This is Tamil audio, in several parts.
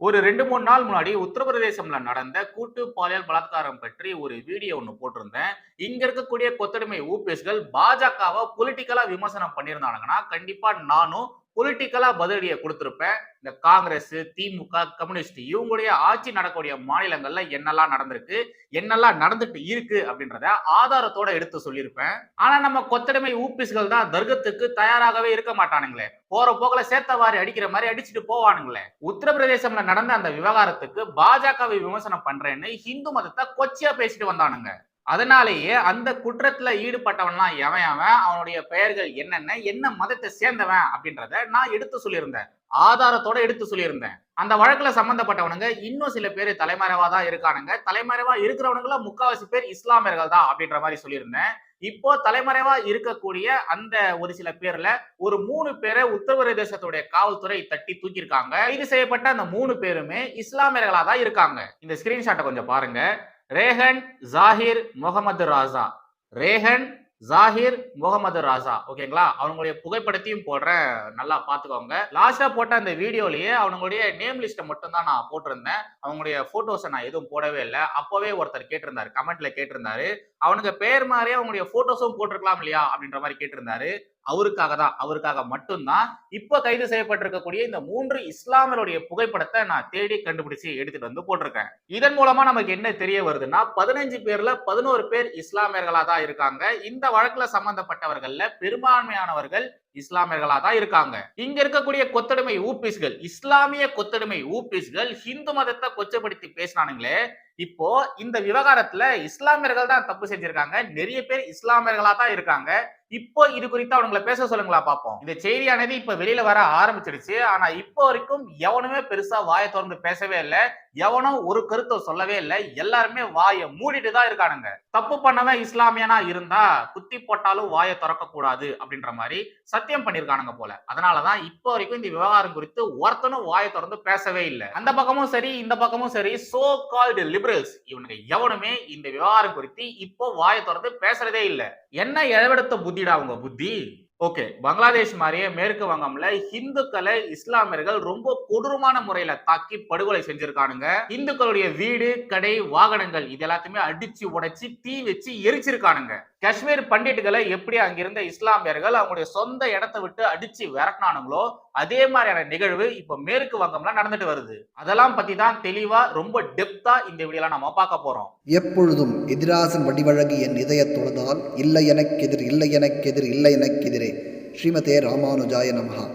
ஒரு ரெண்டு மூணு நாள் முன்னாடி உத்தரப்பிரதேசம்ல நடந்த கூட்டு பாலியல் பலாத்காரம் பற்றி ஒரு வீடியோ ஒன்று போட்டிருந்தேன். இங்க இருக்கக்கூடிய கொத்தடிமை ஊபிஎஸ்கள் பாஜகவை பொலிட்டிக்கலா விமர்சனம் பண்ணியிருந்தாங்கன்னா கண்டிப்பா நானும் பொலிட்டிக்கலா பதிலடியை கொடுத்துருப்பேன். இந்த காங்கிரஸ் திமுக கம்யூனிஸ்ட் இவங்களுடைய ஆட்சி நடக்கக்கூடிய மாநிலங்கள்ல என்னெல்லாம் நடந்திருக்கு என்னெல்லாம் நடந்துட்டு இருக்கு அப்படின்றத ஆதாரத்தோட எடுத்து சொல்லியிருப்பேன். ஆனா நம்ம கொத்தடிமை ஊபிஸ்கள் தான் தர்க்கத்துக்கு தயாராகவே இருக்க மாட்டானுங்களே. போற போக்குல சேர்த்தவாரி அடிக்கிற மாதிரி அடிச்சுட்டு போவானுங்களே. உத்தரப்பிரதேசம்ல நடந்த அந்த விவகாரத்துக்கு பாஜகவை விமர்சனம் பண்றேன்னு ஹிந்து மதத்தை கொச்சியா பேசிட்டு வந்தானுங்க. அதனாலேயே அந்த குற்றத்துல ஈடுபட்டவன்லாம் எவன் அவன் அவனுடைய பெயர்கள் என்னென்ன என்ன மதத்தை சேர்ந்தவன் அப்படின்றத நான் எடுத்து சொல்லியிருந்தேன். ஆதாரத்தோட எடுத்து சொல்லியிருந்தேன். அந்த வழக்குல சம்பந்தப்பட்டவனுங்க இன்னும் சில பேர் தலைமறைவா தான் இருக்கானுங்க. தலைமறைவா இருக்கிறவனுங்கள முக்காவாசி பேர் இஸ்லாமியர்கள் தான் அப்படின்ற மாதிரி சொல்லியிருந்தேன். இப்போ தலைமறைவா இருக்கக்கூடிய அந்த ஒரு சில பேர்ல ஒரு மூணு பேரை உத்தரப்பிரதேசத்துடைய காவல்துறை தட்டி தூக்கியிருக்காங்க. கைது செய்யப்பட்ட அந்த மூணு பேருமே இஸ்லாமியர்களா தான் இருக்காங்க. இந்த ஸ்கிரீன்ஷாட்டை கொஞ்சம் பாருங்க. ரேஹன் ஜாகிர் முகமது ராசா ரேஹன் ஜாகிர் முகமது ராசா ஓகேங்களா? அவங்களுடைய புகைப்படத்தையும் போடுறேன். நல்லா பார்த்துக்கோங்க. லாஸ்டா போட்ட அந்த வீடியோலயே அவங்களுடைய நேம் லிஸ்ட்டை மட்டும் தான் நான் போட்டிருந்தேன். அவங்களுடைய போட்டோஸை நான் எதுவும் போடவே இல்லை. அப்போவே ஒருத்தர் கேட்டிருந்தாரு. கமெண்ட்ல கேட்டிருந்தாரு. அவனுக்கு பேர் மாதிரியே அவங்களுடைய போட்டோஸும் போட்டிருக்கலாம் இல்லையா? அப்படின்ற மாதிரி கேட்டிருந்தாரு. அவருக்காக தான் அவருக்காக மட்டும்தான் இப்போ கைது செய்யப்பட்டிருக்கக்கூடிய இந்த மூன்று இஸ்லாமியருடைய புகைப்படத்தை நான் தேடி கண்டுபிடிச்சு எடுத்துட்டு வந்து போட்டிருக்கேன். இதன் மூலமா நமக்கு என்ன தெரிய வருதுன்னா பதினஞ்சு பேர்ல பதினோரு பேர் இஸ்லாமியர்களா தான் இருக்காங்க. இந்த வழக்குல சம்பந்தப்பட்டவர்கள்ல பெரும்பான்மையானவர்கள் இஸ்லாமியர்களா தான் இருக்காங்க. இங்க இருக்கக்கூடிய கொத்தடிமை ஊபிஸ்கள் இஸ்லாமிய கொத்தடிமை ஊபிஸ்கள் ஹிந்து மதத்தை கொச்சப்படுத்தி பேசினானுங்களே இப்போ இந்த விவகாரத்துல இஸ்லாமியர்கள் தான் தப்பு செஞ்சிருக்காங்க. நிறைய பேர் இஸ்லாமியர்களா தான் இருக்காங்க. இப்போ இது குறித்து அவங்களை பேச சொல்லுங்களா பார்ப்போம் இந்த செய்தியானது இப்ப வெளியில வர ஆரம்பிச்சிடுச்சு ஆனா இப்போ வரைக்கும் எவனுமே பெருசா வாயை திறந்து பேசவே இல்லை. எவனும் ஒரு கருத்தை சொல்லவே இல்லை. எல்லாருமே வாயை மூடிட்டு தான் இருக்கானுங்க. தப்பு பண்ணவன் இஸ்லாமியனா இருந்தா குத்தி போட்டாலும் வாயை திறக்க கூடாது அப்படின்ற மாதிரி சத்தியம் பண்ணிருக்கானுங்க போல. அதனாலதான் இப்போ வரைக்கும் இந்த விவகாரம் குறித்து ஒருத்தனும் வாயை திறந்து பேசவே இல்லை. அந்த பக்கமும் சரி இந்த பக்கமும் சரி சோ கால்டு லிபரல்ஸ் இவனுக்கு எவனுமே இந்த விவகாரம் குறித்து இப்போ வாயை திறந்து பேசுறதே இல்லை. என்ன இழவெடுத்த புத்திடா உங்க புத்தி? ஓகே பங்களாதேஷ் மாதிரியே மேற்கு வங்கம்ல இந்துக்களை இஸ்லாமியர்கள் ரொம்ப கொடூரமான முறையில தாக்கி படுகொலை செஞ்சிருக்கானுங்க. இந்துக்களுடைய வீடு கடை வாகனங்கள் இது எல்லாத்தையுமே அடிச்சு உடைச்சு தீ வச்சு எரிச்சிருக்கானுங்க. காஷ்மீர் பண்டிட்டுகளை எப்படி அங்கிருந்த இஸ்லாமியர்கள் அவங்களுடைய சொந்த இடத்தை விட்டு அடிச்சு விரட்டினானுங்களோ அதே மாதிரியான நிகழ்வு இப்ப மேற்கு வங்கம்ல நடந்துட்டு வருது. அதெல்லாம் பத்தி தான் தெளிவா ரொம்ப டெப்தா இந்த வீடியோல நம்ம பார்க்க போறோம். எப்பொழுதும் எதிராசன் வடிவழகு என் தொழுதால் இல்லை எனக்கெதிர் இல்லை எனக்கெதிர் இல்லை எனக்கெதிரே ஸ்ரீமதே ராமானுஜாய நமஹா.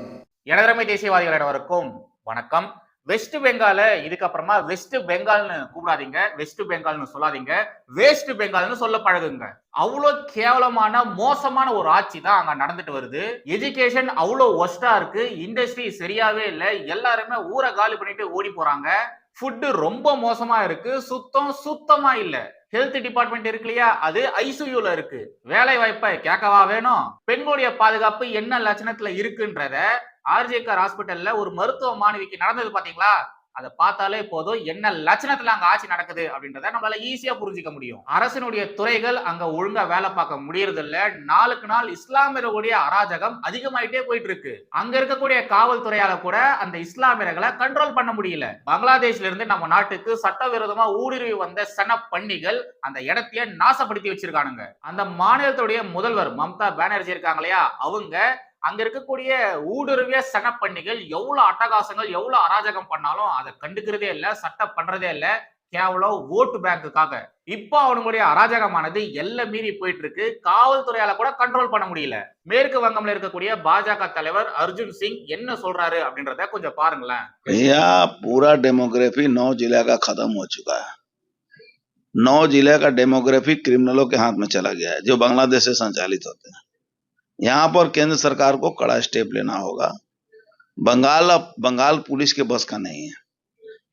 எனதரமை தேசியவாதிகள் அனைவருக்கும் வணக்கம். வெஸ்ட் பெங்கால இதுக்கப்புறமா வெஸ்ட் பெங்கால்னு கூப்பிடாதீங்க. வெஸ்ட் பெங்கால்னு சொல்லாதீங்க. வேஸ்ட் பெங்கால்னு சொல்ல பழகுங்க. அவ்வளோ கேவலமான மோசமான ஒரு ஆட்சி தான் அங்கே நடந்துட்டு வருது. எஜுகேஷன் அவ்வளோ ஒஸ்டா இருக்கு. இண்டஸ்ட்ரி சரியாவே இல்லை. எல்லாருமே ஊரை காலி பண்ணிட்டு ஓடி போறாங்க. ஃபுட்டு ரொம்ப மோசமா இருக்கு. சுத்தம் சுத்தமா இல்லை. ஹெல்த் டிபார்ட்மெண்ட் இருக்கு இல்லையா? அது ஐசியூல இருக்கு. வேலை வாய்ப்பை கேட்கவா வேணும்? பெண்களுடைய பாதுகாப்பு என்ன லட்சணத்துல இருக்குன்றத ஆர்ஜேகர் ஹாஸ்பிட்டல்ல ஒரு மருத்துவ மாணவிக்கு நடந்தது பாத்தீங்களா? அதை பார்த்தாலே போதும். என்ன லட்சணத்துல அங்க ஆட்சி நடக்குது அப்படின்றத நம்மளால ஈஸியா புரிஞ்சுக்க முடியும். அரசினுடைய துறைகள் அங்க ஒழுங்கா வேலை பார்க்க முடியறது இல்ல நாளுக்கு நாள் இஸ்லாமியர்களுடைய அராஜகம் அதிகமாயிட்டே போயிட்டு இருக்கு அங்க இருக்கக்கூடிய காவல்துறையால கூட அந்த இஸ்லாமியர்களை கண்ட்ரோல் பண்ண முடியல. பங்களாதேஷ்ல இருந்து நம்ம நாட்டுக்கு சட்டவிரோதமா ஊடுருவி வந்த சன பண்ணிகள் அந்த இடத்தையே நாசப்படுத்தி வச்சிருக்கானுங்க. அந்த மாநிலத்துடைய முதல்வர் மம்தா பானர்ஜி இருக்காங்க இல்லையா? அவங்க அங்க இருக்கக்கூடிய ஊடுருவிய சனப்பண்ணிகள் எவ்வளவு அட்டகாசங்கள் எவ்வளவு அராஜகம் பண்ணாலும் அதை கண்டுக்கிறதே இல்ல சட்டம் பண்றதே இல்ல கேவலம் ஓட்டு பேங்குக்காக இப்போ அவனுடைய அராஜகமானது எல்லாம் மீறி போயிட்டு இருக்கு காவல்துறையால கூட கண்ட்ரோல் பண்ண முடியல மேற்கு வங்கம்ல இருக்கக்கூடிய பாஜக தலைவர் அர்ஜுன் சிங் என்ன சொல்றாரு அப்படின்றத கொஞ்சம் பாருங்களேன் भैया पूरा डेमोग्राफी नौ जिला का खत्म हो चुका है नौ जिले का डेमोग्राफी क्रिमिनलों के हाथ में चला गया है जो बांग्लादेश से संचालित होते हैं यहाँ पर केंद्र सरकार को कड़ा स्टेप लेना होगा। बंगाल अब, बंगाल पुलिस के बस का नहीं है।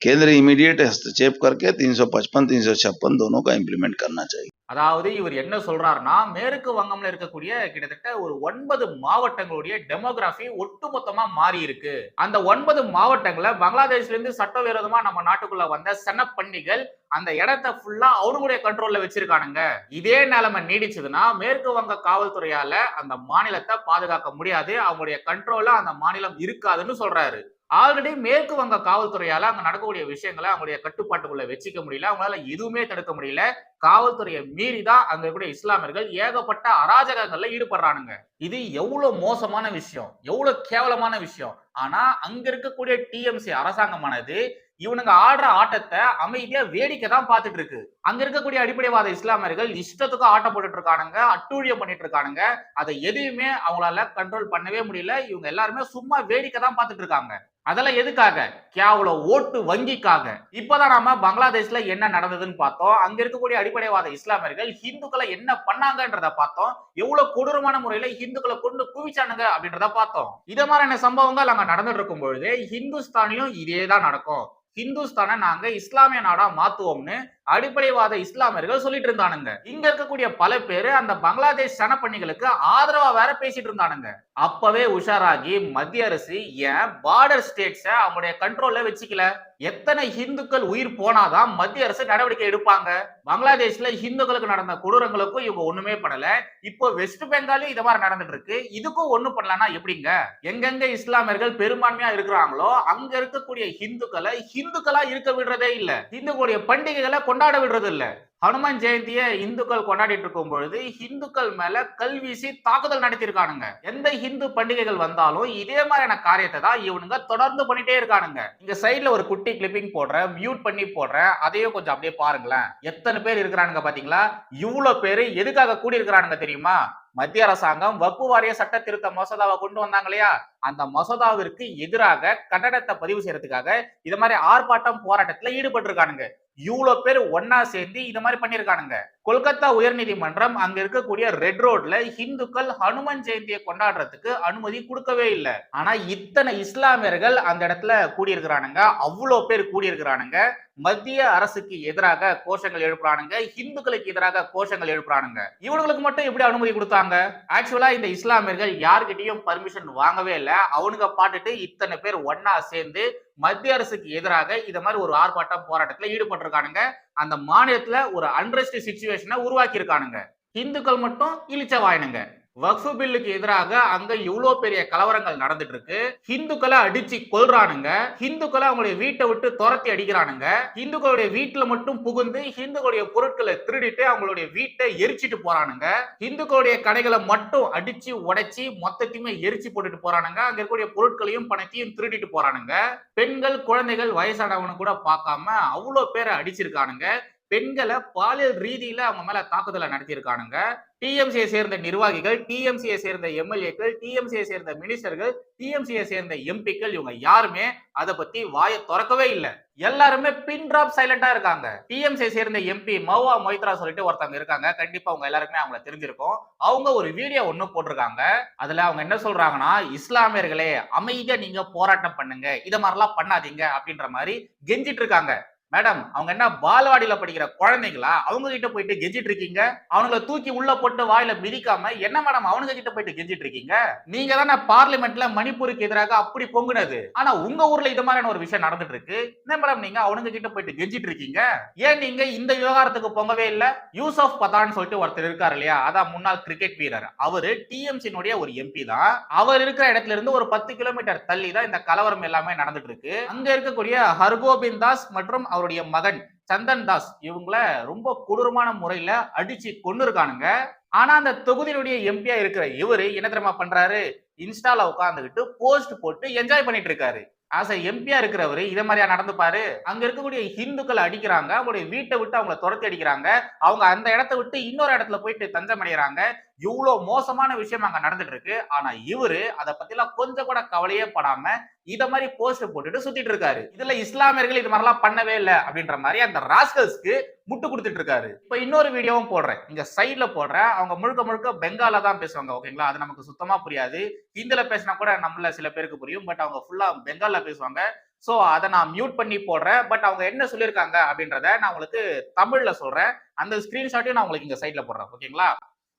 केंद्र इमीडिएट हस्तक्षेप करके 355 356 दोनों का इम्प्लीमेंट करना चाहिए। அதாவது இவர் என்ன சொல்றாருன்னா மேற்கு வங்கம்ல இருக்கக்கூடிய கிட்டத்தட்ட ஒரு ஒன்பது மாவட்டங்களுடைய டெமோகிராஃபி ஒட்டுமொத்தமா மாறி இருக்கு அந்த ஒன்பது மாவட்டங்களை பங்களாதேஷ்ல இருந்து சட்டவிரோதமா நம்ம நாட்டுக்குள்ள வந்த சனப்பண்டிகள் அந்த இடத்த ஃபுல்லா அவங்களுடைய கண்ட்ரோல்ல வச்சிருக்கானுங்க. இதே நிலைமை நீடிச்சதுன்னா மேற்கு வங்க காவல்துறையால அந்த மாநிலத்தை பாதுகாக்க முடியாது. அவங்களுடைய கண்ட்ரோல்ல அந்த மாநிலம் இருக்காதுன்னு சொல்றாரு. ஆல்ரெடி மேற்கு வங்க காவல்துறையால அங்க நடக்கக்கூடிய விஷயங்களை அவங்களுடைய கட்டுப்பாட்டுக்குள்ள வச்சுக்க முடியல. அவங்களால எதுவுமே தடுக்க முடியல. காவல்துறையை மீறி அங்க இருக்கக்கூடிய இஸ்லாமியர்கள் ஏகப்பட்ட அராஜகங்கள்ல ஈடுபடுறானுங்க. இது எவ்வளவு மோசமான விஷயம் எவ்வளவு கேவலமான விஷயம். ஆனா அங்க இருக்கக்கூடிய டிஎம்சி அரசாங்கமானது இவனுங்க ஆடுற ஆட்டத்தை அமைதியா வேடிக்கை தான் பார்த்துட்டு இருக்கு. அங்க இருக்கக்கூடிய அடிப்படைவாத இஸ்லாமியர்கள் இஷ்டத்துக்கு ஆட்டம் போட்டுட்டு இருக்கானுங்க அட்டூழியம் பண்ணிட்டு இருக்கானுங்க. அதை எதையுமே அவங்களால கண்ட்ரோல் பண்ணவே முடியல. இவங்க எல்லாருமே சும்மா வேடிக்கை தான் பார்த்துட்டு இருக்காங்க. அதெல்லாம் எதுக்காக? கேவலம் ஓட்டு வங்கிக்காக. இப்பதான் நாம பங்களாதேஷ்ல என்ன நடந்ததுன்னு பார்த்தோம். அங்க இருக்கக்கூடிய அடிப்படைவாத இஸ்லாமியர்கள் ஹிந்துக்களை என்ன பண்ணாங்கன்றத பார்த்தோம். எவ்வளவு கொடூரமான முறையில ஹிந்துக்களை கொண்டு குவிச்சானுங்க அப்படின்றத பார்த்தோம். இத மாதிரியான சம்பவங்கள் அங்க நடந்துட்டு இருக்கும் பொழுது ஹிந்துஸ்தானிலும் இதே தான் நடக்கும். ஹிந்துஸ்தானை நாங்க இஸ்லாமிய நாடா மாத்துவோம்னு அடிப்படைவாத இஸ்லாமியர்கள் சொல்லிட்டு இருந்தானுங்க. இங்க இருக்கக்கூடிய பல பேரு அந்த பங்களாதேஷ் சனப்பண்ணிகளுக்கு ஆதரவா வேற பேசிட்டு இருந்தானுங்க. அப்பவே உஷாராகி மத்திய அரசு ஏன் பார்டர் ஸ்டேட்ஸ அவங்களுடைய கண்ட்ரோல்ல வச்சுக்கல? எத்தனை ஹிந்துக்கள் உயிர் போனாதான் மத்திய அரசு நடவடிக்கை எடுப்பாங்க? பங்களாதேஷ்ல ஹிந்துக்களுக்கு நடந்த கொடூரங்களுக்கும் இவங்க ஒண்ணுமே பண்ணல. இப்போ வெஸ்ட் பெங்காலும் இது மாதிரி நடந்துட்டு இருக்கு. இதுக்கும் ஒண்ணு பண்ணலன்னா எப்படிங்க? எங்கெங்க இஸ்லாமியர்கள் பெரும்பான்மையா இருக்கிறாங்களோ அங்க இருக்கக்கூடிய ஹிந்துக்களை ஹிந்துக்களா இருக்க விடுறதே இல்ல. ஹிந்துக்களுடைய பண்டிகைகளை கொண்டாட விடுறது இல்ல ஹனுமான் ஜெயந்தியை இந்துக்கள் கொண்டாடிட்டு இருக்கும் பொழுது ஹிந்துக்கள் மேல கல்வீசி தாக்குதல் நடத்தியிருக்கானுங்க. எந்த ஹிந்து பண்டிகைகள் வந்தாலும் இதே மாதிரியான காரியத்தை தான் இவனுங்க தொடர்ந்து பண்ணிட்டே இருக்கானுங்க. இங்க சைட்ல ஒரு குட்டி கிளிப்பிங் போடுறேன் மியூட் பண்ணி போடுறேன் அதையும் கொஞ்சம் அப்படியே பாருங்களேன். எத்தனை பேர் இருக்கிறானுங்க பாத்தீங்களா? இவ்வளவு பேர் எதுக்காக கூடி இருக்கிறானுங்க தெரியுமா? மத்திய அரசாங்கம் வக்பு வாரிய சட்ட திருத்த மசோதாவை கொண்டு வந்தாங்க இல்லையா? அந்த மசோதாவிற்கு எதிராக கட்டடத்தை பதிவு செய்யறதுக்காக இது மாதிரி ஆர்ப்பாட்டம் போராட்டத்துல ஈடுபட்டிருக்கானுங்க. இவ்வளவு பேர் ஒன்னா சேர்ந்து இது மாதிரி பண்ணிருக்கானுங்க கொல்கத்தா உயர்நீதிமன்றம் அங்க இருக்கக்கூடிய ரெட் ரோட்ல இந்துக்கள் ஹனுமன் ஜெயந்தியை கொண்டாடுறதுக்கு அனுமதி கொடுக்கவே இல்லை. ஆனா இத்தனை இஸ்லாமியர்கள் அந்த இடத்துல கூடியிருக்கிறானுங்க. அவ்வளோ பேர் கூடியிருக்கிறானுங்க. மத்திய அரசுக்கு எதிராக கோஷங்கள் எழுப்புறானுங்க. இந்துக்களுக்கு எதிராக கோஷங்கள் எழுப்புறானுங்க. இவனுங்களுக்கு மட்டும் எப்படி அனுமதி கொடுத்தாங்க? ஆக்சுவலா இந்த இஸ்லாமியர்கள் யார்கிட்டயும் பர்மிஷன் வாங்கவே இல்லை. அவனுங்க பாட்டுட்டு இத்தனை பேர் ஒன்னா சேர்ந்து மத்திய அரசுக்கு எதிராக இது மாதிரி ஒரு ஆர்ப்பாட்டம் போராட்டத்துல ஈடுபட்டிருக்கானுங்க. அந்த மாநிலத்துல ஒரு அன்ரெஸ்ட் சுச்சுவேஷனை உருவாக்கி இருக்கானுங்க இந்துக்கள் மட்டும் இழிச்ச வாயினுங்க. வக்ஃபு பில்லுக்கு எதிராக அங்க இவ்வளவு பெரிய கலவரங்கள் நடந்துட்டு இருக்கு ஹிந்துக்களை அடிச்சு கொல்றானுங்க. ஹிந்துக்களை அவங்களுடைய வீட்டை விட்டு துரத்தி அடிக்கிறானுங்க. ஹிந்துக்களுடைய வீட்டுல மட்டும் புகுந்து ஹிந்துக்களுடைய பொருட்களை திருடிட்டு அவங்களுடைய வீட்டை எரிச்சிட்டு போறானுங்க. ஹிந்துக்களுடைய கடைகளை மட்டும் அடிச்சு உடைச்சி மொத்தத்தையுமே எரிச்சு போட்டுட்டு போறானுங்க. அங்க இருக்கக்கூடிய பொருட்களையும் பணத்தையும் திருடிட்டு போறானுங்க. பெண்கள் குழந்தைகள் வயசானவனு கூட பார்க்காம அவ்வளவு பேரை அடிச்சிருக்கானுங்க. பெண்களை பாலியல் ரீதியில அவங்க மேல தாக்குதலை நடத்தியிருக்கானுங்க. டிஎம்சியை சேர்ந்த நிர்வாகிகள் டிஎம்சியை சேர்ந்த எம்எல்ஏக்கள் டிஎம்சியை சேர்ந்த மினிஸ்டர்கள் டிஎம்சியை சேர்ந்த எம்பிக்கள் இவங்க யாருமே அதை பத்தி வாயை திறக்கவே இல்லை. எல்லாருமே பின் டிராப் சைலண்டா இருக்காங்க. டிஎம்சியை சேர்ந்த எம்பி மௌவா மொய்த்ரா சொல்லிட்டு ஒருத்தவங்க இருக்காங்க. கண்டிப்பா அவங்க எல்லாருக்குமே அவங்கள தெரிஞ்சிருக்கும். அவங்க ஒரு வீடியோ ஒண்ணு போட்டிருக்காங்க. அதுல அவங்க என்ன சொல்றாங்கன்னா இஸ்லாமியர்களே அமைதியா நீங்க போராட்டம் பண்ணுங்க. இதை மாதிரிலாம் பண்ணாதீங்க. அப்படின்ற மாதிரி கெஞ்சிட்டு இருக்காங்க. மேடம் அவங்க என்ன பால்வாடியில படிக்கிற குழந்தைங்களா? அவங்க கிட்ட போயிட்டு கெஞ்சிட்டு இருக்கீங்க. அவங்கள தூக்கி உள்ள போட்டு வாயில மிதிக்காம என்ன மேடம் அவனுங்க கிட்ட போயிட்டு கெஞ்சிட்டு இருக்கீங்க? நீங்க தானே பார்லிமெண்ட்ல மணிப்பூருக்கு எதிராக அப்படி பொங்குனது. ஆனா உங்க ஊர்ல இது மாதிரியான ஒரு விஷயம் நடந்துட்டு இருக்கு. என்ன மேடம் நீங்க அவனுங்க கிட்ட போயிட்டு கெஞ்சிட்டு இருக்கீங்க? ஏன் நீங்க இந்த விவகாரத்துக்கு பொங்கவே இல்ல? யூசப் பதான் சொல்லிட்டு ஒருத்தர் இருக்காரு இல்லையா? அதான் முன்னாள் கிரிக்கெட் வீரர். அவரு டிஎம்சினுடைய ஒரு எம்பி தான். அவர் இருக்கிற இடத்துல இருந்து ஒரு பத்து கிலோமீட்டர் தள்ளி தான் இந்த கலவரம் எல்லாமே நடந்துட்டு இருக்கு. அங்க இருக்கக்கூடிய ஹர்கோபிந்த் தாஸ் மற்றும் அவருடைய மகன் சந்தன் தாஸ் இவங்கள ரொம்ப கொடூரமான முறையில அடிச்சு கொண்டு இருக்கானுங்க ஆனா அந்த தொகுதியினுடைய எம்பியா இருக்கிற இவரு என்ன தெரியுமா பண்றாரு? இன்ஸ்டால உட்காந்துக்கிட்டு போஸ்ட் போட்டு என்ஜாய் பண்ணிட்டு இருக்காரு ஆஸ் எம்பியா இருக்கிறவரு இதை மாதிரியா நடந்துப்பாரு அங்க இருக்கக்கூடிய ஹிந்துக்களை அடிக்கிறாங்க. அவங்களுடைய வீட்டை விட்டு அவங்கள துரத்தி அடிக்கிறாங்க. அவங்க அந்த இடத்த விட்டு இன்னொரு இடத்துல போயிட்டு தஞ்சம் அடைகிறாங்க இவ்வளவு மோசமான விஷயம் அங்க நடந்துட்டு இருக்கு ஆனா இவரு அதை பத்திலாம் கொஞ்சம் கூட கவலையே படாம இத மாதிரி போஸ்ட் போட்டுட்டு சுத்திட்டு இருக்காரு. இதுல இஸ்லாமியர்கள் இது மாதிரிலாம் பண்ணவே இல்லை அப்படின்ற மாதிரி அந்த ராஸ்கல்ஸ்க்கு முட்டு கொடுத்துட்டு இருக்காரு. இப்ப இன்னொரு வீடியோவும் போடுறேன். இங்க சைட்ல போடுறேன். அவங்க முழுக்க முழுக்க பெங்கால தான் பேசுவாங்க ஓகேங்களா? அது நமக்கு சுத்தமா புரியாது. ஹிந்தில பேசினா கூட நம்மள சில பேருக்கு புரியும். பட் அவங்க ஃபுல்லா பெங்கால பேசுவாங்க. ஸோ அதை நான் மியூட் பண்ணி போடுறேன். பட் அவங்க என்ன சொல்லியிருக்காங்க அப்படின்றத நான் உங்களுக்கு தமிழ்ல சொல்றேன். அந்த ஸ்கிரீன்ஷாட்டையும் நான் உங்களுக்கு இங்க சைட்ல போடுறேன் ஓகேங்களா?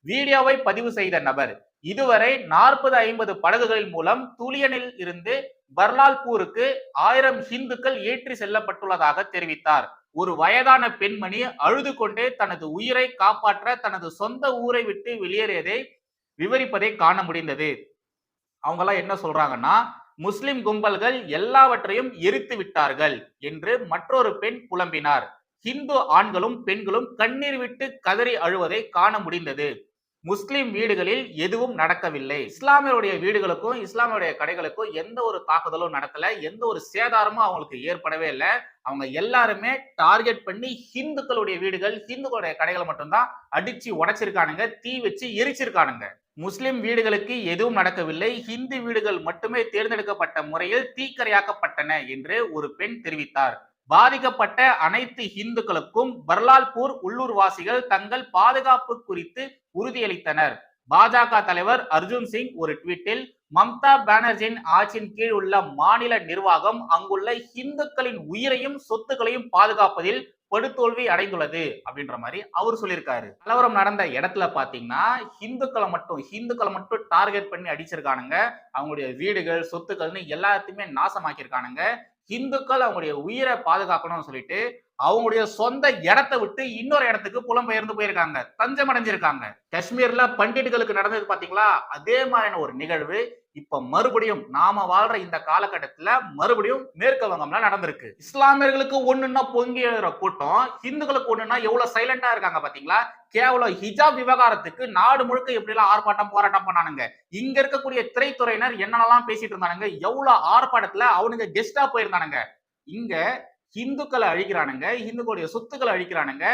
வீடியோவை பதிவு செய்த நபர். இதுவரை நாற்பது ஐம்பது படகுகளின் மூலம் துலியனில் இருந்து பர்லால்பூருக்கு ஆயிரம் ஹிந்துக்கள் ஏற்றி செல்லப்பட்டுள்ளதாக தெரிவித்தார். ஒரு வயதான பெண்மணி அழுது கொண்டே தனது உயிரை காப்பாற்ற தனது சொந்த ஊரை விட்டு வெளியேறியதை விவரிப்பதை காண முடிந்தது. அவங்க எல்லாம் என்ன சொல்றாங்கன்னா முஸ்லிம் கும்பல்கள் எல்லாவற்றையும் எரித்து விட்டார்கள் என்று மற்றொரு பெண் புலம்பினார். ஹிந்து ஆண்களும் பெண்களும் கண்ணீர் விட்டு கதறி அழுவதை காண முடிந்தது. முஸ்லீம் வீடுகளில் எதுவும் நடக்கவில்லை. இஸ்லாமியருடைய வீடுகளுக்கும் இஸ்லாமியருடைய கடைகளுக்கும் எந்த ஒரு தாக்குதலும் நடக்கல. எந்த ஒரு சேதாரமும் அவங்களுக்கு ஏற்படவே இல்லை. அவங்க எல்லாருமே டார்கெட் பண்ணி ஹிந்துக்களுடைய வீடுகள் ஹிந்துக்களுடைய கடைகளை மட்டும்தான் அடிச்சு உடைச்சிருக்கானுங்க தீ வச்சு எரிச்சிருக்கானுங்க. முஸ்லிம் வீடுகளுக்கு எதுவும் நடக்கவில்லை. ஹிந்து வீடுகள் மட்டுமே தேர்ந்தெடுக்கப்பட்ட முறையில் தீக்கரையாக்கப்பட்டன என்று ஒரு பெண் தெரிவித்தார். பாதிக்கப்பட்ட அனைத்து இந்துக்களுக்கும் பர்லால்பூர் உள்ளூர்வாசிகள் தங்கள் பாதுகாப்பு குறித்து உறுதியளித்தனர். பாஜக தலைவர் அர்ஜுன் சிங் ஒரு ட்வீட்டில் மம்தா பானர்ஜியின் ஆட்சியின் கீழ் உள்ள மாநில நிர்வாகம் அங்குள்ள இந்துக்களின் உயிரையும் சொத்துக்களையும் பாதுகாப்பதில் படுதோல்வி அடைந்துள்ளது அப்படின்ற மாதிரி அவர் சொல்லியிருக்காரு. கலவரம் நடந்த இடத்துல பாத்தீங்கன்னா ஹிந்துக்களை மட்டும் ஹிந்துக்களை மட்டும் டார்கெட் பண்ணி அடிச்சிருக்கானுங்க. அவங்களுடைய வீடுகள் சொத்துக்கள்னு எல்லாத்தையுமே நாசமாக்கியிருக்கானுங்க. ஹிந்துக்கள் அவங்களுடைய உயிரை பாதுகாக்கணும்னு சொல்லிட்டு அவங்களுடைய சொந்த இடத்தை விட்டு இன்னொரு இடத்துக்கு புலம்பெயர்ந்து போயிருக்காங்க. தஞ்சம் அடைஞ்சிருக்காங்க காஷ்மீர்ல பண்டிட்டுகளுக்கு நடந்தது பாத்தீங்களா? அதே மாதிரியான ஒரு நிகழ்வு இப்ப மறுபடியும் நாம வாழ்ற இந்த காலகட்டத்துல மறுபடியும் மேற்கு வங்கம்ல நடந்திருக்கு. இஸ்லாமியர்களுக்கு ஒண்ணுன்னா பொங்கி எழுற கூட்டம் ஹிந்துக்களுக்கு ஒண்ணுன்னா எவ்வளவு சைலண்டா இருக்காங்க பாத்தீங்களா? கேவலம் ஹிஜாப் விவகாரத்துக்கு நாடு முழுக்க எப்படி எல்லாம் ஆர்ப்பாட்டம் போராட்டம் பண்ணானுங்க? இங்க இருக்கக்கூடிய திரைத்துறையினர் என்னென்னலாம் பேசிட்டு இருந்தானுங்க? எவ்வளவு ஆர்ப்பாட்டத்துல அவனுங்க கெஸ்டா போயிருந்தானுங்க? இங்க ஹிந்துக்களை அழிக்கிறானுங்க ஹிந்துக்களுடைய சொத்துக்களை அழிக்கிறானுங்க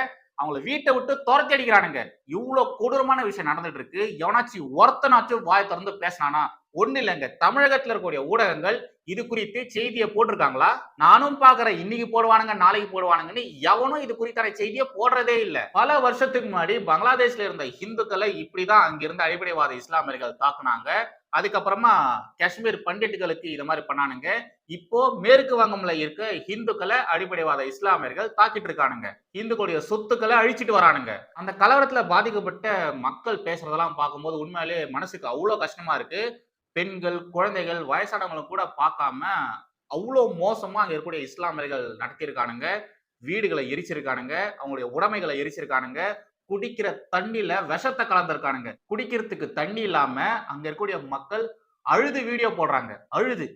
அவங்கள வீட்டை விட்டு துரத்தி அடிக்கிறானுங்க. இவ்வளவு கொடூரமான விஷயம் நடந்துட்டு இருக்கு எவனாச்சும் ஒருத்தனாச்சும் வாய் திறந்து பேசினானா ஒண்ணு இல்லைங்க. தமிழகத்துல இருக்கக்கூடிய ஊடகங்கள் இது குறித்து செய்தியை போட்டிருக்காங்களா? நானும் பாக்குறேன் இன்னைக்கு போடுவானுங்க நாளைக்கு போடுவானுங்கன்னு எவனும் இது குறித்தான செய்தியை போடுறதே இல்லை. பல வருஷத்துக்கு முன்னாடி பங்களாதேஷ்ல இருந்த இந்துக்களை இப்படிதான் அங்கிருந்த அடிப்படைவாத இஸ்லாமியர்கள் தாக்குனாங்க. அதுக்கப்புறமா காஷ்மீர் பண்டிட்டுகளுக்கு இது மாதிரி பண்ணானுங்க. இப்போ மேற்கு வங்கம்ல இருக்க இந்துக்களை அடிப்படைவாத இஸ்லாமியர்கள் தாக்கிட்டு இருக்கானுங்க. இந்துக்களுடைய சொத்துக்களை அழிச்சிட்டு வரானுங்க. அந்த கலவரத்துல பாதிக்கப்பட்ட மக்கள் பேசுறதெல்லாம் பார்க்கும்போது உண்மையிலே மனசுக்கு அவ்வளோ கஷ்டமா இருக்கு. பெண்கள் குழந்தைகள் வயசானவங்களை கூட பார்க்காம அவ்வளோ மோசமாக அங்கே இருக்கக்கூடிய இஸ்லாமியர்கள் நடத்தியிருக்கானுங்க. வீடுகளை எரிச்சிருக்கானுங்க. அவங்களுடைய உடைமைகளை எரிச்சிருக்கானுங்க. குடிக்கிற தண்ணியில விஷத்தை கலந்துருக்கானுங்க. குடிக்கிறதுக்கு தண்ணி இல்லாம அங்க இருக்கக்கூடிய மக்கள் அழுது வீடியோ போடுறாங்க. அழுது.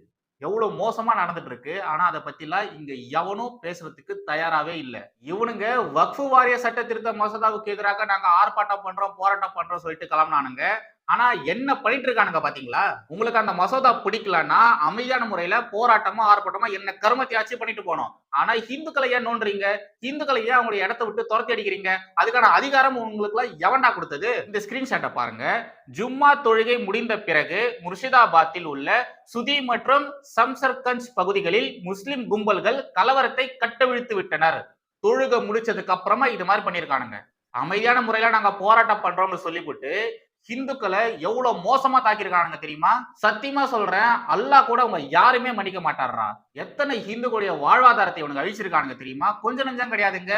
எவ்வளவு மோசமா நடந்துட்டு இருக்கு ஆனா அதை பத்திலாம் இங்க எவனும் பேசுறதுக்கு தயாராகவே இல்லை. இவனுங்க வக்ஃபு வாரிய சட்ட திருத்த மசோதாவுக்கு எதிராக நாங்க ஆர்ப்பாட்டம் பண்றோம் போராட்டம் பண்றோம் சொல்லிட்டு கிளம்புனானுங்க. ஆனா என்ன பண்ணிட்டு இருக்கானுங்க பாத்தீங்களா? உங்களுக்கு அந்த மசோதா பிடிக்கலன்னா அமைதியான முறையில போராட்டமோ ஆர்ப்பாட்டமோ என்ன கருமத்தையாச்சும் பண்ணிட்டு போனோம் ஆனா ஹிந்துக்களை ஏன் நோன்றீங்க ஹிந்துக்களை ஏன் அவங்களுடைய இடத்த விட்டு துரத்தி அடிக்கிறீங்க? அதுக்கான அதிகாரம் உங்களுக்கு எல்லாம் எவன்டா கொடுத்தது? இந்த ஸ்கிரீன்ஷாட்டை பாருங்க. ஜும்மா தொழுகை முடிந்த பிறகு முர்ஷிதாபாத்தில் உள்ள சுதி மற்றும் சம்சர்கஞ்ச் பகுதிகளில் முஸ்லிம் கும்பல்கள் கலவரத்தை கட்டவிழ்த்து விட்டனர். தொழுகை முடிச்சதுக்கு அப்புறமா இது மாதிரி பண்ணியிருக்கானுங்க அமைதியான முறையில நாங்க போராட்டம் பண்றோம்னு சொல்லிவிட்டு ஹிந்துக்களை எவ்வளவு மோசமா தாக்கியிருக்கானுங்க தெரியுமா? சத்தியமா சொல்றேன் அல்லாஹ் கூட அவங்க யாருமே மன்னிக்க மாட்டாரா எத்தனை ஹிந்துக்களுடைய வாழ்வாதாரத்தை இவனுங்க அழிச்சிருக்கானுங்க தெரியுமா? கொஞ்ச நஞ்சம் கிடையாதுங்க.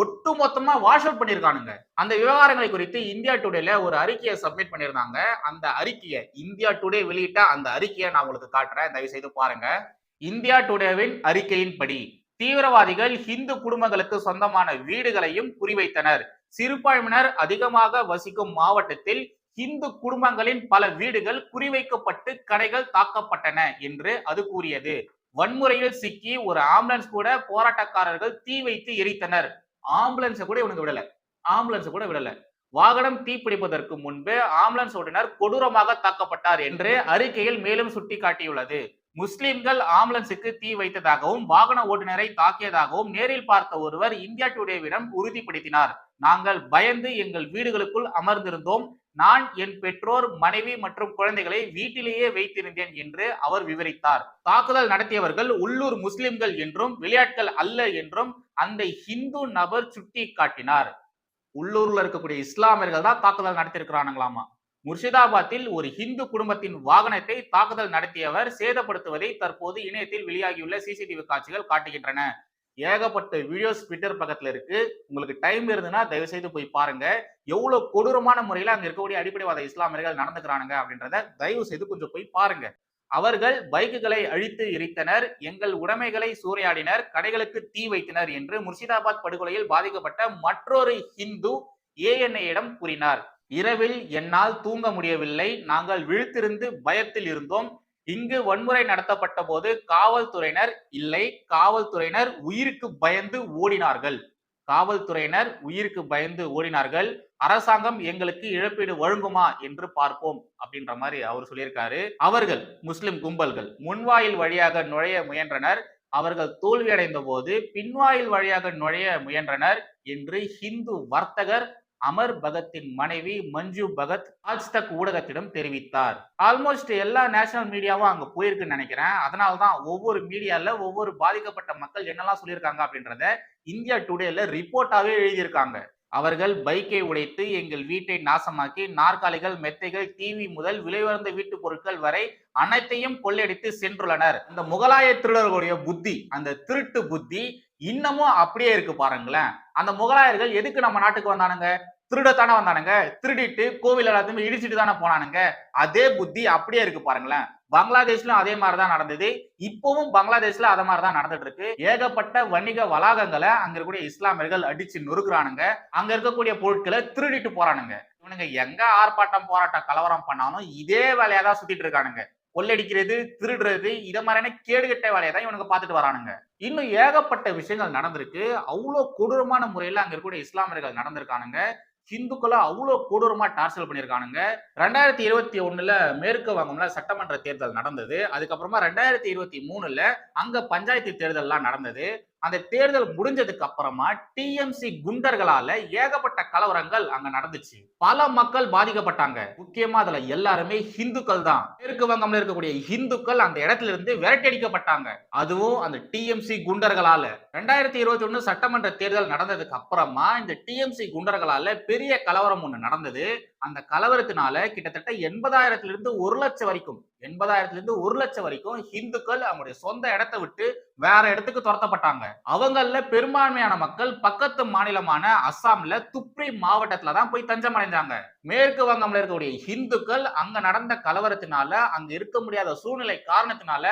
ஒட்டு மொத்தமா வாஷ் அவுட் பண்ணிருக்கானுங்க அந்த விவகாரங்களை குறித்து இந்தியா டுடேல ஒரு அறிக்கையை சப்மிட் பண்ணியிருந்தாங்க. அந்த அறிக்கையை இந்தியா டுடே வெளியிட்ட அந்த அறிக்கையை நான் உங்களுக்கு காட்டுறேன். தயவு செய்து பாருங்க. இந்தியா டுடேவின் அறிக்கையின்படி தீவிரவாதிகள் ஹிந்து குடும்பங்களுக்கு சொந்தமான வீடுகளையும் குறிவைத்தனர். சிறுபான்மையினர் அதிகமாக வசிக்கும் மாவட்டத்தில் இந்து குடும்பங்களின் பல வீடுகள் குறிவைக்கப்பட்டு கடைகள் தாக்கப்பட்டன என்று அது கூறியது. வன்முறையில் சிக்கி ஒரு ஆம்புலன்ஸ் கூட போராட்டக்காரர்கள் தீ வைத்து எரித்தனர். ஆம்புலன்ஸை கூட இவனுக்கு விடல. ஆம்புலன்ஸை கூட விடல. வாகனம் தீப்பிடிப்பதற்கு முன்பு ஆம்புலன்ஸ் ஓட்டுநர் கொடூரமாக தாக்கப்பட்டார் என்று அறிக்கையில் மேலும் சுட்டிக்காட்டியுள்ளது. முஸ்லிம்கள் ஆம்புலன்ஸுக்கு தீ வைத்ததாகவும் வாகன ஓட்டுநரை தாக்கியதாகவும் நேரில் பார்த்த ஒருவர் இந்தியா டுடேவிடம் உறுதிப்படுத்தினார். நாங்கள் பயந்து எங்கள் வீடுகளுக்குள் அமர்ந்திருந்தோம். நான் என் பெற்றோர் மனைவி மற்றும் குழந்தைகளை வீட்டிலேயே வைத்திருந்தேன் என்று அவர் விவரித்தார். தாக்குதல் நடத்தியவர்கள் உள்ளூர் முஸ்லிம்கள் என்றும் விளையாட்கள் அல்ல என்றும் அந்த ஹிந்து நபர் சுட்டி காட்டினார் உள்ளூர்ல இருக்கக்கூடிய இஸ்லாமியர்கள் தான் தாக்குதல் நடத்தியிருக்கிறானுங்களாமா? முர்ஷிதாபாத்தில் ஒரு ஹிந்து குடும்பத்தின் வாகனத்தை தாக்குதல் நடத்தியவர் சேதப்படுத்துவதை தற்போது இணையத்தில் வெளியாகியுள்ள சிசிடிவி காட்சிகள் காட்டுகின்றன. ஏகப்பட்ட வீடியோஸ் ட்விட்டர் பக்கத்துல இருக்கு. உங்களுக்கு டைம் இருந்ததுன்னா தயவு செய்து போய் பாருங்க. எவ்வளவு கொடூரமான முறையில அங்க இருக்கக்கூடிய அடிப்படைவாத இஸ்லாமியர்கள் நடந்துக்கிறானுங்க அப்படின்றத தயவு செய்து கொஞ்சம் போய் பாருங்க. அவர்கள் பைக்குகளை அழித்து எரித்தனர். எங்கள் உடைமைகளை சூறையாடினர். கடைகளுக்கு தீ வைத்தனர் என்று முர்ஷிதாபாத் படுகொலையில் பாதிக்கப்பட்ட மற்றொரு ஹிந்து ஏஎன்ஐயிடம் கூறினார். இரவில் என்னால் தூங்க முடியவில்லை. நாங்கள் விழித்திருந்து பயத்தில் இருந்தோம். இங்கு வன்முறை நடத்தப்பட்ட போது காவல்துறையினர் இல்லை காவல்துறையினர் உயிருக்கு பயந்து ஓடினார்கள். காவல்துறையினர் உயிருக்கு பயந்து ஓடினார்கள். அரசாங்கம் எங்களுக்கு இழப்பீடு வழங்குமா என்று பார்ப்போம் அப்படின்ற மாதிரி அவர் சொல்லியிருக்காரு. அவர்கள் முஸ்லிம் கும்பல்கள் முன்வாயில் வழியாக நுழைய முயன்றனர். அவர்கள் தோல்வியடைந்த போது பின்வாயில் வழியாக நுழைய முயன்றனர் என்று ஹிந்து வர்த்தகர் அமர் பகத்தின் மனைவி மஞ்சு பகத் ஆஜ்தக் ஊடகத்திடம் தெரிவித்தார். ஆல்மோஸ்ட் எல்லா நேஷனல் மீடியாவும் அங்க போயிருக்குன்னு நினைக்கிறேன். அதனால தான் ஒவ்வொரு மீடியால ஒவ்வொரு பாதிக்கப்பட்ட மக்கள் என்னெல்லாம் சொல்லியிருக்காங்க அப்படின்றத இந்தியா டுடேல ரிப்போர்ட்டாவே எழுதியிருக்காங்க. அவர்கள் பைக்கை உடைத்து எங்கள் வீட்டை நாசமாக்கி நாற்காலிகள் மெத்தைகள் டிவி முதல் விலையுயர்ந்த வீட்டு பொருட்கள் வரை அனைத்தையும் கொள்ளையடித்து சென்றுள்ளனர். இந்த முகலாய திருடர்களுடைய புத்தி அந்த திருட்டு புத்தி இன்னமும் அப்படியே இருக்கு பாருங்களேன். அந்த முகலாயர்கள் எதுக்கு நம்ம நாட்டுக்கு வந்தானுங்க? திருடத்தானே வந்தானுங்க? திருடிட்டு கோவில் எல்லாத்தையுமே இடிச்சிட்டு தானே போனானுங்க? அதே புத்தி அப்படியே இருக்கு பாருங்களேன். பங்களாதேஷ்லயும் அதே மாதிரிதான் நடந்தது. இப்பவும் பங்களாதேஷ்ல அதே மாதிரிதான் நடந்துட்டு இருக்கு ஏகப்பட்ட வணிக வளாகங்களை அங்க இருக்கக்கூடிய இஸ்லாமியர்கள் அடிச்சு நொறுக்குறானுங்க. அங்க இருக்கக்கூடிய பொருட்களை திருடிட்டு போறானுங்க. இவனுங்க எங்க ஆர்ப்பாட்டம் போராட்டம் கலவரம் பண்ணாலும் இதே வேலையா தான் சுத்திட்டு இருக்கானுங்க. கொள்ளடிக்கிறது திருடுறது இத மாதிரியான கேடுகட்ட வேலையை தான் இவனுக்கு பார்த்துட்டு வரானுங்க. இன்னும் ஏகப்பட்ட விஷயங்கள் நடந்திருக்கு. அவ்வளோ கொடூரமான முறையில் அங்க இருக்கக்கூடிய இஸ்லாமியர்கள் நடந்திருக்கானுங்க. ஹிந்துக்களை அவ்வளோ கொடூரமா டார்ச்சல் பண்ணியிருக்கானுங்க. ரெண்டாயிரத்தி இருபத்தி ஒண்ணுல மேற்கு வங்கம்ல சட்டமன்ற தேர்தல் நடந்தது. அதுக்கப்புறமா ரெண்டாயிரத்தி இருபத்தி மூணுல அங்க பஞ்சாயத்து தேர்தல்லாம் நடந்தது. அந்த தேர்தல் முடிஞ்சதுக்கு அப்புறமா டிஎம்சி குண்டர்களால ஏகப்பட்ட கலவரங்கள் அங்க நடந்துச்சு. பல மக்கள் பாதிக்கப்பட்டாங்க. முக்கியமா அதுல எல்லாருமே ஹிந்துக்கள் தான். மேற்கு வங்கம்ல இருக்கக்கூடிய ஹிந்துக்கள் அந்த இடத்துல இருந்து விரட்டடிக்கப்பட்டாங்க அதுவும் அந்த டிஎம்சி குண்டர்களால. ரெண்டாயிரத்தி இருபத்தி ஒண்ணு சட்டமன்ற தேர்தல் நடந்ததுக்கு அப்புறமா இந்த டிஎம்சி குண்டர்களால பெரிய கலவரம் ஒண்ணு நடந்தது. அந்த கலவரத்தினால கிட்டத்தட்ட எண்பதாயிரத்துல இருந்து ஒரு லட்சம் வரைக்கும் எண்பதாயிரத்துல இருந்து ஒரு லட்சம் வரைக்கும் ஹிந்துக்கள் அவங்களுடைய சொந்த இடத்தை விட்டு வேற இடத்துக்கு துரத்தப்பட்டாங்க. அவங்கள பெரும்பான்மையான மக்கள் பக்கத்து மாநிலமான அஸ்ஸாம்ல துப்ரி மாவட்டத்துல தான் போய் தஞ்சம் அடைஞ்சாங்க. மேற்கு வங்கம்ல இருக்கக்கூடிய ஹிந்துக்கள் அங்க நடந்த கலவரத்தினால அங்க இருக்க முடியாத சூழ்நிலை காரணத்தினால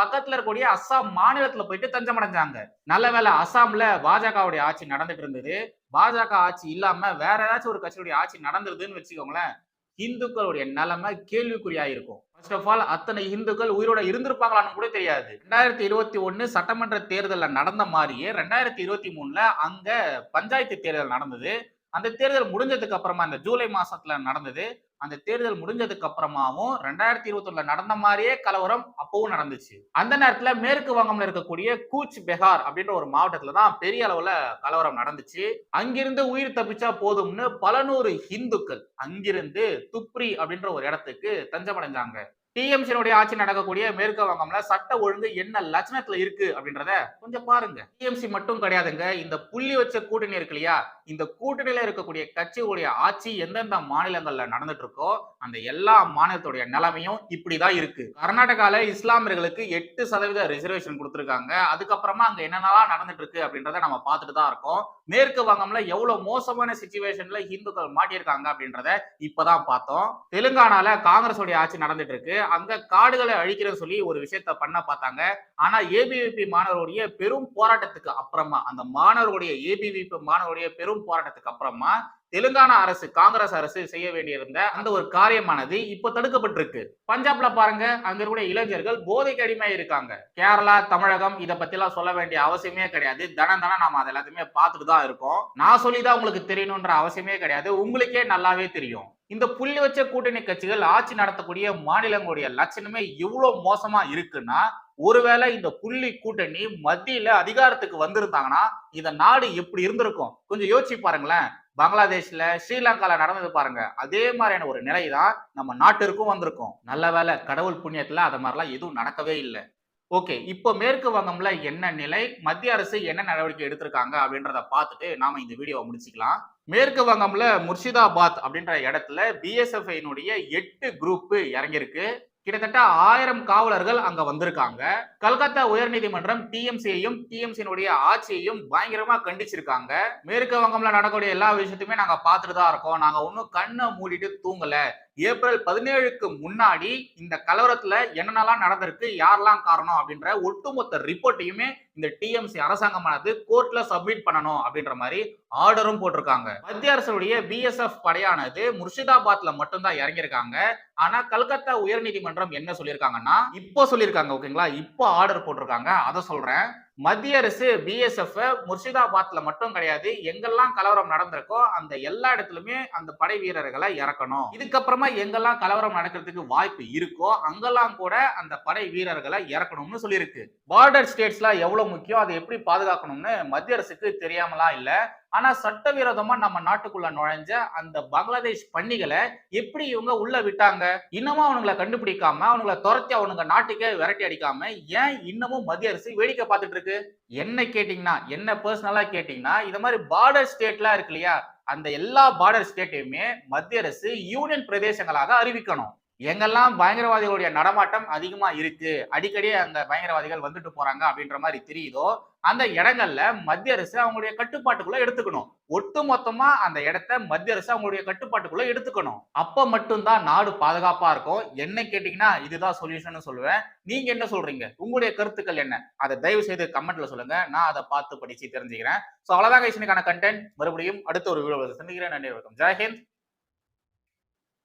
பக்கத்துல இருக்கக்கூடிய அஸ்ஸாம் மாநிலத்துல போயிட்டு தஞ்சம் அடைஞ்சாங்க. நல்ல வேளை அஸ்ஸாம்ல பாஜகவுடைய ஆட்சி நடந்துட்டு இருந்தது. பாஜக ஆட்சி இல்லாம வேற ஏதாச்சும் ஒரு கட்சியுடைய ஆட்சி நடந்துருதுன்னு வச்சுக்கோங்களேன். இந்துக்களுடைய நிலைமை கேள்விக்குறியா இருக்கும் ஃபர்ஸ்ட் ஆஃப் ஆல் அத்தனை இந்துக்கள் உயிரோட இருந்திருப்பாங்களான்னு கூட தெரியாது. ரெண்டாயிரத்தி இருபத்தி ஒன்று சட்டமன்ற தேர்தலில் நடந்த மாதிரியே ரெண்டாயிரத்தி இருபத்தி மூணுல அங்க பஞ்சாயத்து தேர்தல் நடந்தது. அந்த தேர்தல் முடிஞ்சதுக்கு அப்புறமா இந்த ஜூலை மாசத்துல நடந்தது. அந்த தேர்தல் முடிஞ்சதுக்கு அப்புறமாவும் ரெண்டாயிரத்தி இருபத்தி ஒண்ணுல நடந்த மாதிரியே கலவரம் அப்பவும் நடந்துச்சு. அந்த நேரத்துல மேற்கு வங்கம்ல இருக்கக்கூடிய கூச் பெஹார் அப்படின்ற ஒரு மாவட்டத்துல தான் பெரிய அளவுல கலவரம் நடந்துச்சு. அங்கிருந்து உயிர் தப்பிச்சா போதும்னு பல நூறு இந்துக்கள் அங்கிருந்து துப்ரி அப்படின்ற ஒரு இடத்துக்கு தஞ்சமடைஞ்சாங்க. டிஎம்சியினுடைய ஆட்சி நடக்கக்கூடிய மேற்கு வங்கம்ல சட்ட ஒழுங்கு என்ன லட்சணத்துல இருக்கு அப்படின்றத கொஞ்சம் பாருங்க. டிஎம்சி மட்டும் கிடையாதுங்க. இந்த புள்ளி வச்ச கூட்டணி இருக்கு இல்லையா? இந்த கூட்டணியில இருக்கக்கூடிய கட்சிகளுடைய ஆட்சி எந்தெந்த மாநிலங்கள்ல நடந்துட்டு இருக்கோ அந்த எல்லா மாநிலத்துடைய நிலைமையும் இப்படிதான் இருக்கு. கர்நாடகால இஸ்லாமியர்களுக்கு எட்டு சதவீத ரிசர்வேஷன் கொடுத்துருக்காங்க. அதுக்கப்புறமா அங்க என்னென்னலாம் நடந்துட்டு இருக்கு அப்படின்றத நம்ம பார்த்துட்டு தான் இருக்கோம். மேற்கு வங்கம்ல எவ்வளவு மோசமான சுச்சுவேஷன்ல இந்துக்கள் மாட்டியிருக்காங்க அப்படின்றத இப்பதான் பார்த்தோம். தெலுங்கானால காங்கிரஸ் உடைய ஆட்சி நடந்துட்டு இருக்கு அங்க காடுகளை அழிக்கிறேன்னு சொல்லி ஒரு விஷயத்த பண்ண பார்த்தாங்க. ஆனா ஏபிவிபி மாணவர்களுடைய பெரும் போராட்டத்துக்கு அப்புறமா அந்த மாணவர்களுடைய ஏபிவிபி மாணவருடைய பெரும் போராட்டத்துக்கு அப்புறமா தெலுங்கானா அரசு காங்கிரஸ் அரசு செய்ய வேண்டியிருந்த அந்த ஒரு காரியமானது இப்போ தடுக்கப்பட்டிருக்கு. பஞ்சாப்ல பாருங்க அங்க இருக்கக்கூடிய இளைஞர்கள் போதைக்கு அடிமை இருக்காங்க. கேரளா தமிழகம் இதை பத்தி எல்லாம் சொல்ல வேண்டிய அவசியமே கிடையாது. தனம் தனம் நாம அதை எல்லாத்தையுமே பார்த்துட்டு தான் இருக்கோம். நான் சொல்லிதான் உங்களுக்கு தெரியணும்ன்ற அவசியமே கிடையாது. உங்களுக்கே நல்லாவே தெரியும். இந்த புள்ளி வச்ச கூட்டணி கட்சிகள் ஆட்சி நடத்தக்கூடிய மாநிலங்களுடைய லட்சணமே எவ்வளவு மோசமா இருக்குன்னா ஒருவேளை இந்த புள்ளி கூட்டணி மத்தியில அதிகாரத்துக்கு வந்திருந்தாங்கன்னா இந்த நாடு எப்படி இருந்திருக்கும்? கொஞ்சம் யோசிச்சு பாருங்களேன். பங்களாதேஷ்ல ஸ்ரீலங்கால நடந்தது பாருங்க. அதே மாதிரியான ஒரு நிலை தான் நம்ம நாட்டிற்கும் வந்திருக்கும். நல்ல வேலை கடவுள் புண்ணியத்துல அதை மாதிரிலாம் எதுவும் நடக்கவே இல்லை. ஓகே இப்போ மேற்கு வங்கம்ல என்ன நிலை? மத்திய அரசு என்ன நடவடிக்கை எடுத்திருக்காங்க அப்படின்றத பார்த்துட்டு நாம இந்த வீடியோவை முடிச்சுக்கலாம். மேற்கு வங்கம்ல முர்ஷிதாபாத் அப்படின்ற இடத்துல பிஎஸ்எஃப்ஐனுடைய எட்டு குரூப் இறங்கியிருக்கு. கிட்டத்தட்ட ஆயிரம் காவலர்கள் அங்க வந்திருக்காங்க. கல்கத்தா உயர்நீதிமன்றம் டிஎம்சியையும் டிஎம்சியினுடைய ஆட்சியையும் பயங்கரமா கண்டிச்சிருக்காங்க. மேற்கு வங்கம்ல நடக்கக்கூடிய எல்லா விஷயத்தையுமே நாங்க பார்த்துட்டு தான் இருக்கோம். நாங்க ஒன்னும் கண்ணை மூடிட்டு தூங்கல. ஏப்ரல் பதினேழுக்கு முன்னாடி இந்த கலவரத்துல என்னென்னலாம் நடந்திருக்கு யாரெல்லாம் காரணம் அப்படின்ற ஒட்டுமொத்த ரிப்போர்ட்டையுமே இந்த டிஎம்சி அரசாங்கமானது கோர்ட்ல சப்மிட் பண்ணணும் அப்படின்ற மாதிரி ஆர்டரும் போட்டிருக்காங்க. மத்திய அரசுடைய பிஎஸ்எஃப் படையானது முர்ஷிதாபாத்ல மட்டும்தான் இறங்கியிருக்காங்க. ஆனா கல்கத்தா உயர்நீதிமன்றம் என்ன சொல்லியிருக்காங்கன்னா இப்போ சொல்லியிருக்காங்க ஓகேங்களா இப்போ ஆர்டர் போட்டிருக்காங்க. அதை சொல்றேன். மத்திய அரசு பிஎஸ்எஃப் முர்ஷிதாபாத்ல மட்டும் கிடையாது. எங்கெல்லாம் கலவரம் நடந்திருக்கோ அந்த எல்லா இடத்துலயுமே அந்த படை வீரர்களை இறக்கணும். இதுக்கப்புறமா எங்கெல்லாம் கலவரம் நடக்கிறதுக்கு வாய்ப்பு இருக்கோ அங்கெல்லாம் கூட அந்த படை வீரர்களை இறக்கணும்னு சொல்லியிருக்கு. பார்டர் ஸ்டேட்ஸ்லாம் எவ்வளவு முக்கியம் அதை எப்படி பாதுகாக்கணும்னு மத்திய அரசுக்கு தெரியாமலாம் இல்லை. ஆனா சட்டவிரோதமா நம்ம நாட்டுக்குள்ள நுழைஞ்ச அந்த பங்களாதேஷ் பண்ணிகளை எப்படி இவங்க உள்ள விட்டாங்க? இன்னமும் அவனுங்களை கண்டுபிடிக்காம அவனுங்களை துரத்தி அவனுங்க நாட்டுக்கே விரட்டி அடிக்காம ஏன் இன்னமும் மத்திய அரசு வேடிக்கை பார்த்துட்டு இருக்கு? என்ன கேட்டீங்கன்னா என்ன பர்சனலா கேட்டீங்கன்னா இந்த மாதிரி பார்டர் ஸ்டேட்லாம் இருக்கு இல்லையா? அந்த எல்லா பார்டர் ஸ்டேட்டையுமே மத்திய அரசு யூனியன் பிரதேசங்களாக அறிவிக்கணும். எங்கெல்லாம் பயங்கரவாதிகளுடைய நடமாட்டம் அதிகமா இருக்கு? அடிக்கடி அந்த பயங்கரவாதிகள் வந்துட்டு போறாங்க அப்படின்ற மாதிரி தெரியுதோ அந்த இடங்கள்ல மத்திய அரசு அவங்களுடைய கட்டுப்பாட்டுக்குள்ள எடுத்துக்கணும். ஒட்டு மொத்தமா அந்த இடத்த மத்திய அரசு அவங்களுடைய கட்டுப்பாட்டுக்குள்ள எடுத்துக்கணும். அப்ப மட்டும்தான் நாடு பாதுகாப்பா இருக்கும். என்ன கேட்டீங்கன்னா இதுதான் சொல்யூஷன் சொல்லுவேன். நீங்க என்ன சொல்றீங்க? உங்களுடைய கருத்துக்கள் என்ன? அதை தயவு செய்து கமெண்ட்ல சொல்லுங்க. நான் அதை பார்த்து படிச்சு தெரிஞ்சுக்கிறேன். ஸோ அவ்வளவுதான் கைசனுக்கான கண்டென்ட் மறுபடியும் அடுத்த ஒரு வீடியோ சந்திக்கிறேன். நன்றி வணக்கம். ஜெயஹிந்த்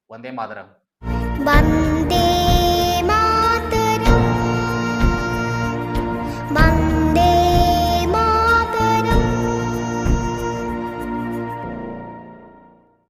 வந்தே மாதரம். வந்தே